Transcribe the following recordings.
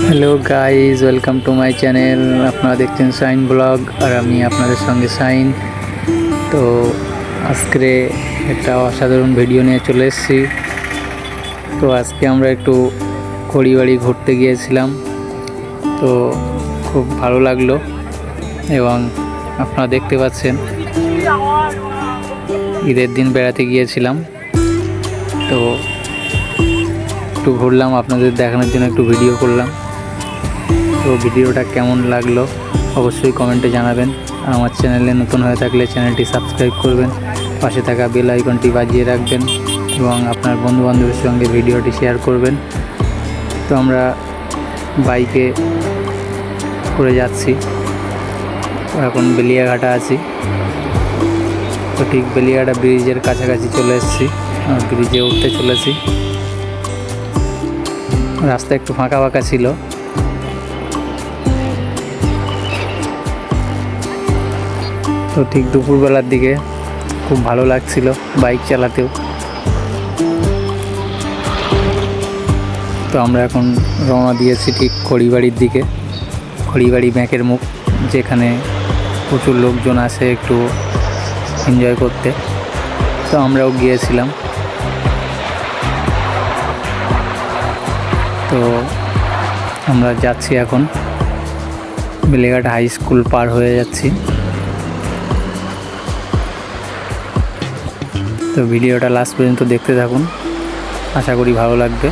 Hello guys welcome to my channel আপনারা দেখছেন sign blog আর আমি আপনাদের সঙ্গে সাইন তো আজকে একটা অসাধারণ ভিডিও নিয়ে চলে এসেছি। তো আজকে আমরা একটু খড়িবাড়ি ঘুরতে গিয়েছিলাম। তো খুব ভালো লাগল, এবং আপনারা দেখতে পাচ্ছেন, ঈদের দিন বেড়াতে গিয়েছিলাম। তো একটু ঘুরলাম, আপনাদের দেখানোর জন্য একটু ভিডিও করলাম। তো ভিডিওটা কেমন লাগল অবশ্যই কমেন্টে জানাবেন। আমার চ্যানেলে নতুন হয়ে থাকলে চ্যানেলটি সাবস্ক্রাইব করবেন, পাশে থাকা বেল আইকনটি বাজিয়ে রাখবেন এবং আপনার বন্ধু বান্ধবের সঙ্গে ভিডিওটি শেয়ার করবেন। তো আমরা বাইকে করে যাচ্ছি। এখন বেলিয়াঘাটা আছি। তো ঠিক বেলিয়াঘাটা ব্রিজের কাছাকাছি চলে এসেছি। ব্রিজে উঠতে চলেছি। রাস্তা একটু ফাঁকা ফাঁকা ছিল। তো ঠিক দুপুরবেলার দিকে খুব ভালো লাগছিল বাইক চালাতেও। তো আমরা এখন রওনা দিয়েছি ঠিক খড়িবাড়ির দিকে। খড়িবাড়ি ব্যাংকের মুখ, যেখানে প্রচুর লোকজন আসে একটু এনজয় করতে। তো আমরাও গিয়েছিলাম। তো আমরা যাচ্ছি এখন। বেলেঘাট হাই স্কুল পার হয়ে যাচ্ছি। তো ভিডিওটা লাস্ট পর্যন্ত দেখতে থাকুন। আশা করি ভালো লাগবে।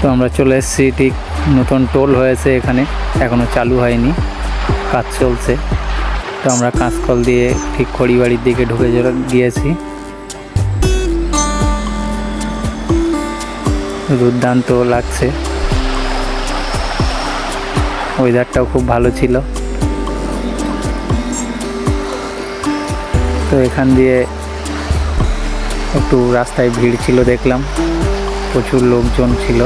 তো আমরা চলে এসেছি, ঠিক নতুন টোল হয়েছে এখানে এখনও চালু হয়নি, কাজ চলছে। তো আমরা কাঁচকল দিয়ে ঠিক খড়িবাড়ির দিকে ঢুকে গিয়েছি। দুর্দান্ত লাগছে। ওয়েদারটাও খুব ভালো ছিল। তো এখান দিয়ে একটু রাস্তায় ভিড় ছিল দেখলাম। প্রচুর লোকজন ছিল।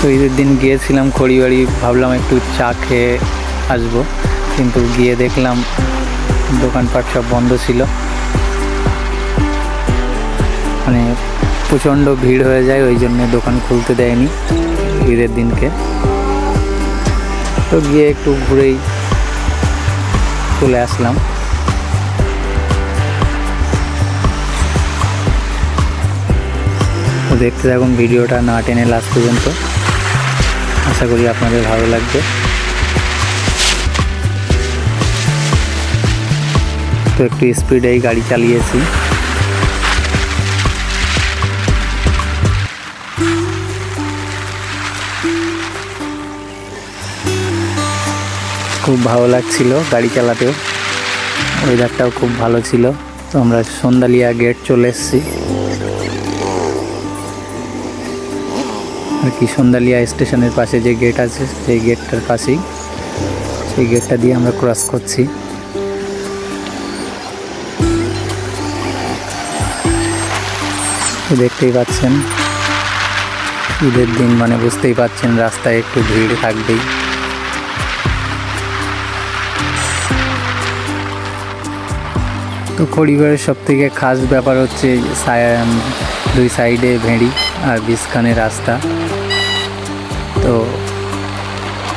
তো ঈদের দিন গিয়েছিলাম খড়িবাড়ি, ভাবলাম একটু চা খেয়ে আসব। কিন্তু গিয়ে দেখলাম দোকানপাট সব বন্ধ ছিল। মানে প্রচণ্ড ভিড় হয়ে যায়, ওই জন্য দোকান খুলতে দেয়নি ঈদের দিনকে। তো গিয়ে একটু ঘুরেই চলে আসলাম। দেখতে থাকুন ভিডিওটা না টেনে লাস্ট পর্যন্ত। আশা করি আপনাদের ভালো লাগবে। তো একটু স্পিডেই গাড়ি চালিয়েছি। খুব ভালো লাগছিল গাড়ি চালাতেও ওয়েদারটাও খুব ভালো ছিল। তো আমরা সন্ধ্যালিয়া গেট চলে এসেছি। আর কি সন্ধ্যালিয়া স্টেশনের পাশে যে গেট আছে, সেই গেটটার পাশেই। সেই গেটটা দিয়ে আমরা ক্রস করছি। দেখতেই পাচ্ছেন। ঈদের দিন মানে বুঝতেই পাচ্ছেন, রাস্তায় একটু ভিড় থাকবেই। তো খড়িবারের সব থেকে খাস ব্যাপার হচ্ছে দুই সাইডে ভেড়ি আর বিষখানে রাস্তা। তো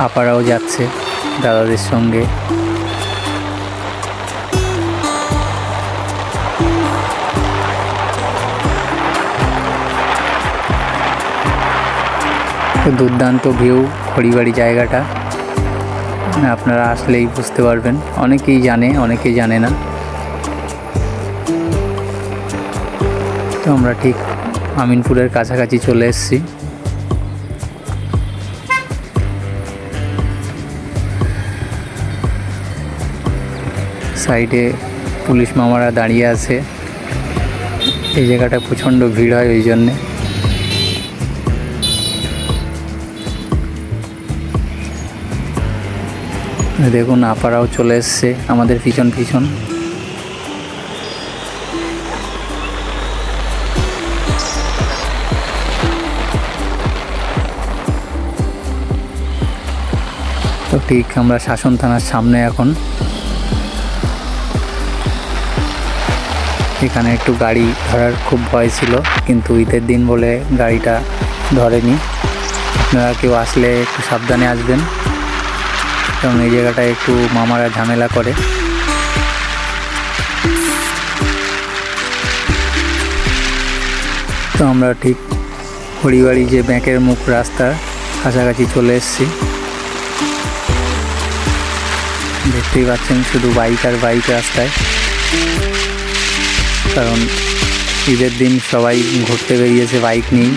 আপারাও যাচ্ছে দাদাদের সঙ্গে। দুর্দান্ত ভিউ খড়িবাড়ি জায়গাটা। আপনারা আসলেই বুঝতে পারবেন। অনেকেই জানে অনেকেই জানে না। তো আমরা ঠিক আমিনপুরের কাছাকাছি চলে এসেছি। সাইডে পুলিশ মামারা দাঁড়িয়ে আছে। এই জায়গাটা প্রচণ্ড ভিড় হয় ওই জন্যে। দেখুন, আপারাও চলে এসছে আমাদের পিছন পিছন। তো ঠিক আমরা শাসন থানার সামনে এখন। এখানে একটু গাড়ি ধরার খুব ভয় ছিল, কিন্তু ঈদের দিন বলে গাড়িটা ধরেনি। আপনারা কেউ আসলে একটু সাবধানে আসবেন। কারণ এই জায়গাটায় একটু মামারা ঝামেলা করে। তো আমরা ঠিক হরিবাড়ি যে ব্যাংকের মুখ রাস্তার কাছাকাছি চলে এসেছি। দেখতেই পাচ্ছেন শুধু বাইক আর বাইক রাস্তায়। কারণ ঈদের দিন সবাই ঘুরতে বেরিয়েছে বাইক নিয়েই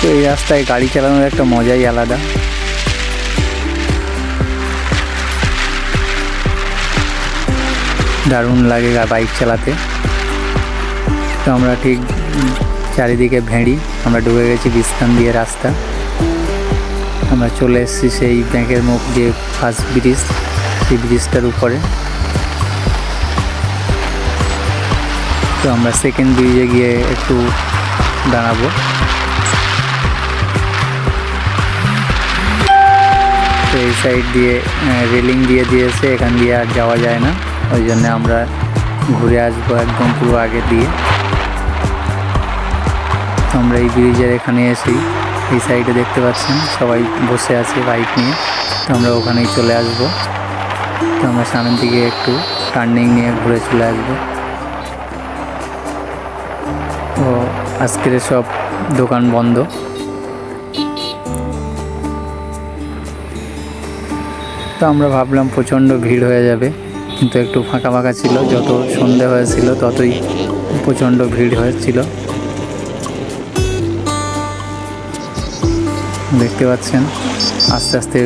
তো এই রাস্তায় গাড়ি চালানোর একটা মজাই আলাদা। দারুণ লাগে বাইক চালাতে। তো আমরা ঠিক চারিদিকে ভেড়ি, আমরা ডুবে গেছি বিশ্রাম দিয়ে রাস্তা। আমরা চলে এসেছি সেই ব্যাংকের মুখ যে ফার্স্ট ব্রিজ সেই ব্রিজটার উপরে। তো আমরা সেকেন্ড ব্রিজে গিয়ে একটু দাঁড়াবো। তো এই সাইড দিয়ে রেলিং দিয়ে দিয়েছে, এখান দিয়ে আর যাওয়া যায় না। ওই জন্য আমরা ঘুরে আসব একদম পুরো আগে দিয়ে। আমরা এই ব্রিজের এখানে এসি এই সাইডে দেখতে পাচ্ছেন, সবাই বসে আছে বাইক নিয়ে। তো আমরা ওখানেই চলে আসব। তো আমরা সামনের দিকে একটু টার্নিং নিয়ে ঘুরে চলে আসব। তো আজকের সব দোকান বন্ধ। তো আমরা ভাবলাম প্রচণ্ড ভিড় হয়ে যাবে, কিন্তু একটু ফাঁকা ফাঁকা ছিল, যত সন্ধে হয়েছিল ততই প্রচণ্ড ভিড় হয়েছিল। দেখতে পাচ্ছেন, আস্তে আস্তে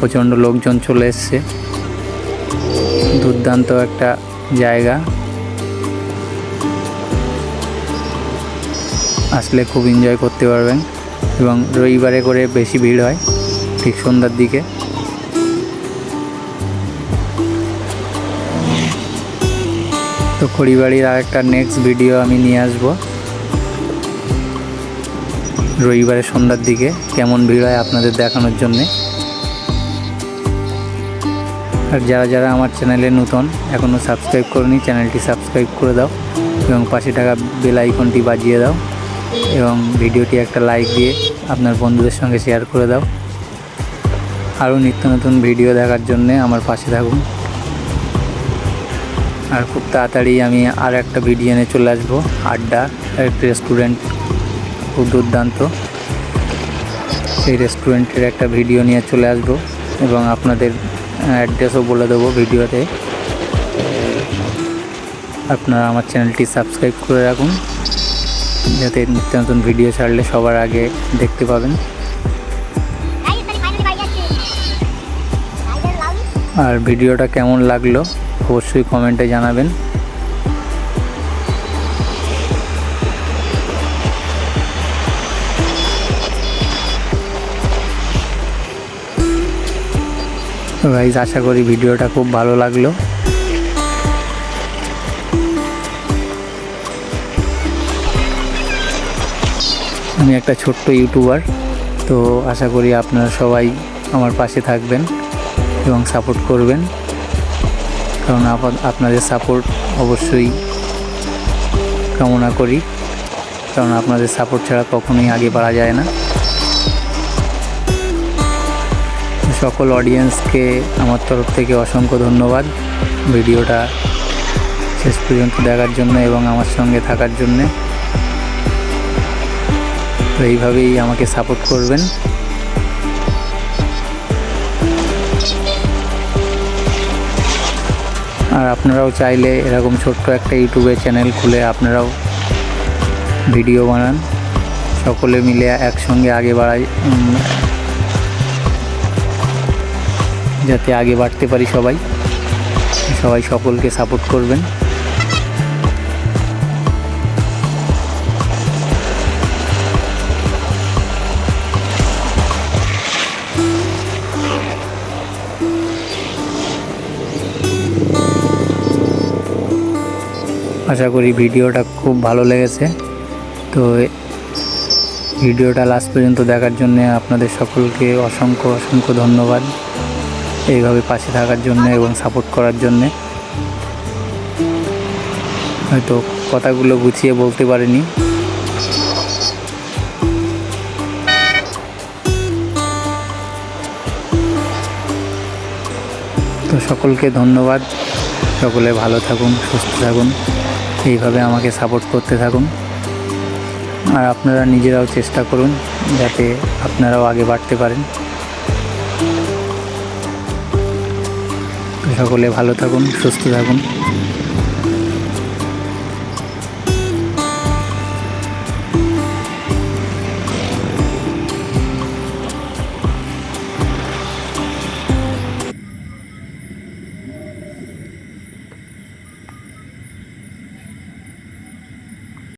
প্রচণ্ড লোকজন চলে এসছে। দুর্দান্ত একটা জায়গা। আসলে খুব এনজয় করতে পারবেন এবং রবিবারে করে বেশি ভিড় হয়, ঠিক সন্ধ্যার দিকে। তো খড়িবাড়ির আর একটা নেক্সট ভিডিও আমি নিয়ে আসব। রবিবারের সন্ধ্যার দিকে কেমন ভিড় হয় আপনাদের দেখানোর জন্যে। আর যারা যারা আমার চ্যানেলে নতুন এখনও সাবস্ক্রাইব করনি চ্যানেলটি সাবস্ক্রাইব করে দাও এবং পাশে থাকা বেল আইকনটি বাজিয়ে দাও এবং ভিডিওটি একটা লাইক দিয়ে আপনার বন্ধুদের সঙ্গে শেয়ার করে দাও। আরও নিত্য নতুন ভিডিও দেখার জন্যে আমার পাশে থাকুন। আর খুব তাড়াতাড়ি আমি আর একটা ভিডিও এনে চলে আসব, আড্ডা একটা রেস্টুরেন্ট খুব দুর্দান্ত। সেই রেস্টুরেন্টের একটা ভিডিও নিয়ে চলে আসব এবং আপনাদের অ্যাড্রেসও বলে দেবো ভিডিওতে আপনারা আমার চ্যানেলটি সাবস্ক্রাইব করে রাখুন, যাতে নিত্য নতুন ভিডিও ছাড়লে সবার আগে দেখতে পাবেন। আর ভিডিওটা কেমন লাগল? অবশ্যই কমেন্টে জানাবেন। গাইজ আশা করি ভিডিওটা খুব ভালো লাগল। আমি একটা ছোট্ট ইউটিউবার, তো আশা করি আপনারা সবাই আমার পাশে থাকবেন এবং সাপোর্ট করবেন। কারণ আপনাদের সাপোর্ট অবশ্যই কামনা করি। কারণ আপনাদের সাপোর্ট ছাড়া কখনোই আগে বাড়া যায় না। সকল অডিয়েন্সকে আমার তরফ থেকে অসংখ্য ধন্যবাদ ভিডিওটা শেষ পর্যন্ত দেখার জন্য এবং আমার সঙ্গে থাকার জন্যে। তো এইভাবেই আমাকে সাপোর্ট করবেন। আর আপনারাও চাইলে এরকম ছোট্ট একটা ইউটিউবে চ্যানেল খুলে আপনারাও ভিডিও বানান। সকলে মিলে একসঙ্গে আগে বাড়াই যাতে আগে বাড়তে পারি সবাই। সবাই সকলকে সাপোর্ট করবেন। আশা করি ভিডিওটা খুব ভালো লেগেছে। তো ভিডিওটা লাস্ট পর্যন্ত দেখার জন্য আপনাদের সকলকে অসংখ্য অসংখ্য ধন্যবাদ। এইভাবে পাশে থাকার জন্য এবং সাপোর্ট করার জন্যে। হয়তো কথাগুলো গুছিয়ে বলতে পারিনি। তো সকলকে ধন্যবাদ। সকলে ভালো থাকুন, সুস্থ থাকুন। এইভাবে আমাকে সাপোর্ট করতে থাকুন। আর আপনারা নিজেরাও চেষ্টা করুন যাতে আপনারাও আগে বাড়তে পারেন। সকলে ভালো থাকুন, সুস্থ থাকুন।